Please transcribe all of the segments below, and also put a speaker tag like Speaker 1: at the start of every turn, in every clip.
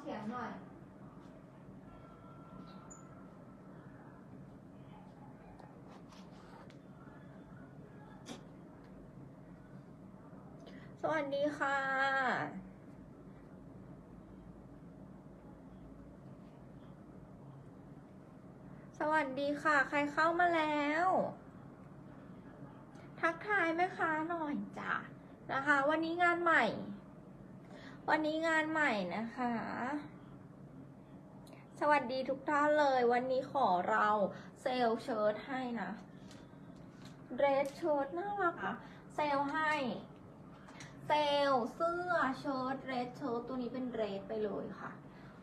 Speaker 1: เสียงหน่อย
Speaker 2: สวัสดีค่ะสวัสดีค่ะ ใครเข้ามาแล้ว ทักทายแม่ค้าหน่อยจ้ะนะคะ วันนี้งานใหม่ วันนี้งานใหม่นะคะ สวัสดีทุกท่านเลย วันนี้ขอเราเซลเชิ้ตให้นะเรสเชิ้ตน่ารักอะเซลให้เซลเสื้อเชิ้ตเรสเชิ้ตตัวนี้เป็นเรสไปเลยค่ะ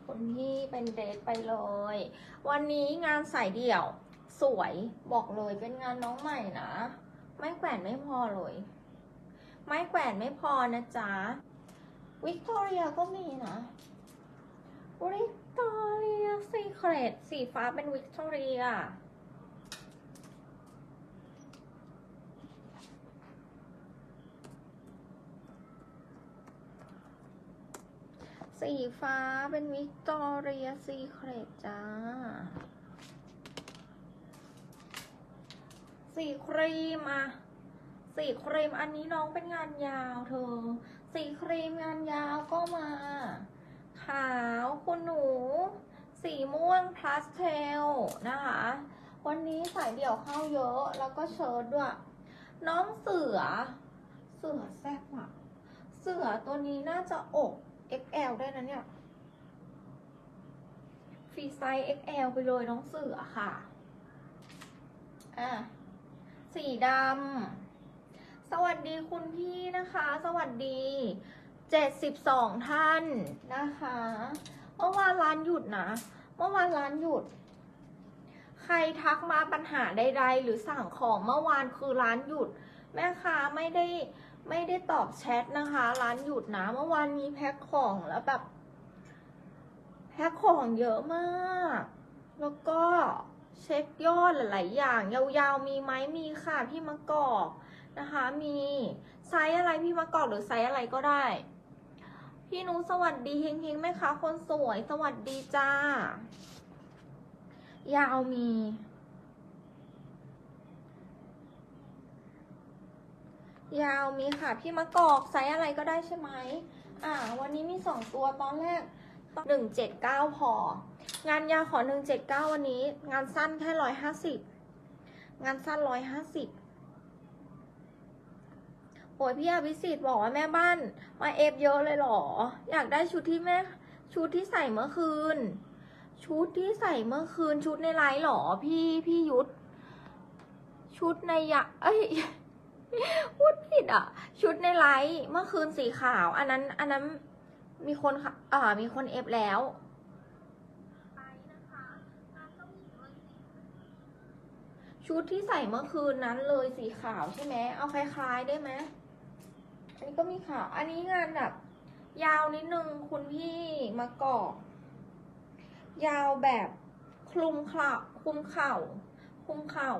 Speaker 2: คนที่เป็นเรสไปเลย วันนี้งานสายเดี่ยวสวยบอกเลยเป็นงานน้องใหม่นะ ไม่แกว่นไม่พอเลย ไม่แกว่นไม่พอนะจ๊ะ วิกตอเรียก็มีนะวิกตอเรียสีเครดสีฟ้าเป็นวิกตอเรียสีฟ้าเป็นวิกตอเรียซีเครตจ้า สีครีมอะสีครีมอันนี้น้องเป็นงานยาวเธอ สีครีมงานยาวก็มา ขาวคุณหนู สีม่วงพลาสเทลนะคะ วันนี้สายเดี่ยวเข้าเยอะแล้วก็เชิ้ตด้วย น้องเสือ เสือแซ่บอะเสือตัวนี้น่าจะอก XL ได้นะเนี่ยฟรีไซส์ XL ไปเลยน้องเสือค่ะ อะ สีดำ สวัสดีคุณพี่นะคะ สวัสดี 72 ท่านนะคะเมื่อวานร้านหยุดนะเมื่อวานร้านหยุด ใครทักมาปัญหาใดๆ หรือสั่งของเมื่อวานคือร้านหยุด แม่ค้าไม่ได้ไม่ได้ตอบแชทนะคะ ร้านหยุดนะเมื่อวานมีแพ็คของแล้วแบบแพ็คของเยอะมาก แล้วก็เช็คยอดหลายๆอย่าง ยาวๆมีไหมมีค่ะพี่มะกอก นะคะ มีไซส์อะไรพี่มะกอกหรือไซส์อะไรก็ได้ พี่นุสวัสดีเฮงๆแม่ค้าคนสวยสวัสดีจ้า ยาวมี ยาวมีค่ะ พี่มะกอกไซส์อะไรก็ได้ใช่ไหมอ่า วันนี้มีสองตัวตอนแรกหนึ่งเจ็ดเก้าพอ งานยาวขอหนึ่งเจ็ดเก้าวันนี้ งานสั้นแค่ร้อยห้าสิบงานสั้นร้อยห้าสิบ โอ้ยพี่อภิสิทธิ์บอกว่าแม่บ้าน มาเอฟเยอะเลยเหรอ อยากได้ชุดที่แม่ชุดที่ใส่เมื่อคืน ชุดที่ใส่เมื่อคืนชุดในไลฟ์หรอพี่พี่ยุทธชุดในยะเอ้ยพูดผิดอะ ชุดในไลฟ์เมื่อคืนสีขาว อันนั้นอันนั้นมีคนอ่ามีคนเอฟแล้วชุดที่ใส่เมื่อคืนนั้นเลยสีขาวใช่ไหม เอาคล้ายๆได้ไหม อันนี้ก็มีขาว อันนี้งานแบบ ยาวนิดนึงคุณพี่มากอกยาวแบบคลุมเข่าคลุมเข่าคลุมเข่า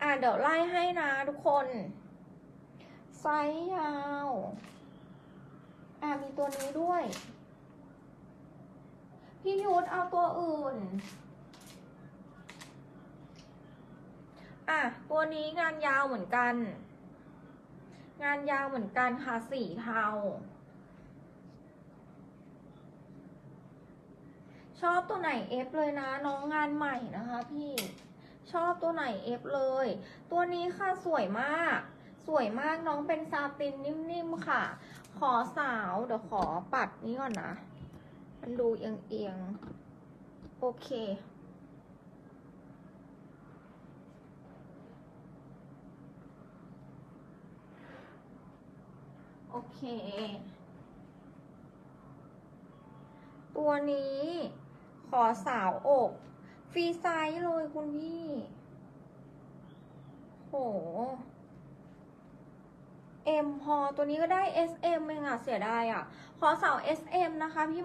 Speaker 2: อะเดี๋ยวไล่ให้นะทุกคน ไซส์ยาว อะมีตัวนี้ด้วย พี่ยุทธเอาตัวอื่น อะตัวนี้งานยาวเหมือนกัน งานยาวเหมือนกันค่ะสีเทา ชอบตัวไหนเอฟเลยนะน้องงานใหม่นะคะพี่ ชอบตัวไหนเอฟเลย ตัวนี้ค่ะสวยมาก สวยมากน้องเป็นซาตินนิ่มๆค่ะ ขอสาวเดี๋ยวขอปัดนี้ก่อนนะ มันดูเอียงๆ โอเค โอเค ตัวนี้ขอสาวอก ฟรีไซส์เลยคุณพี่ โหเอ็มพอตัวนี้ก็ได้ SM เองอะเสียดายอะขอสาว SM นะคะพี่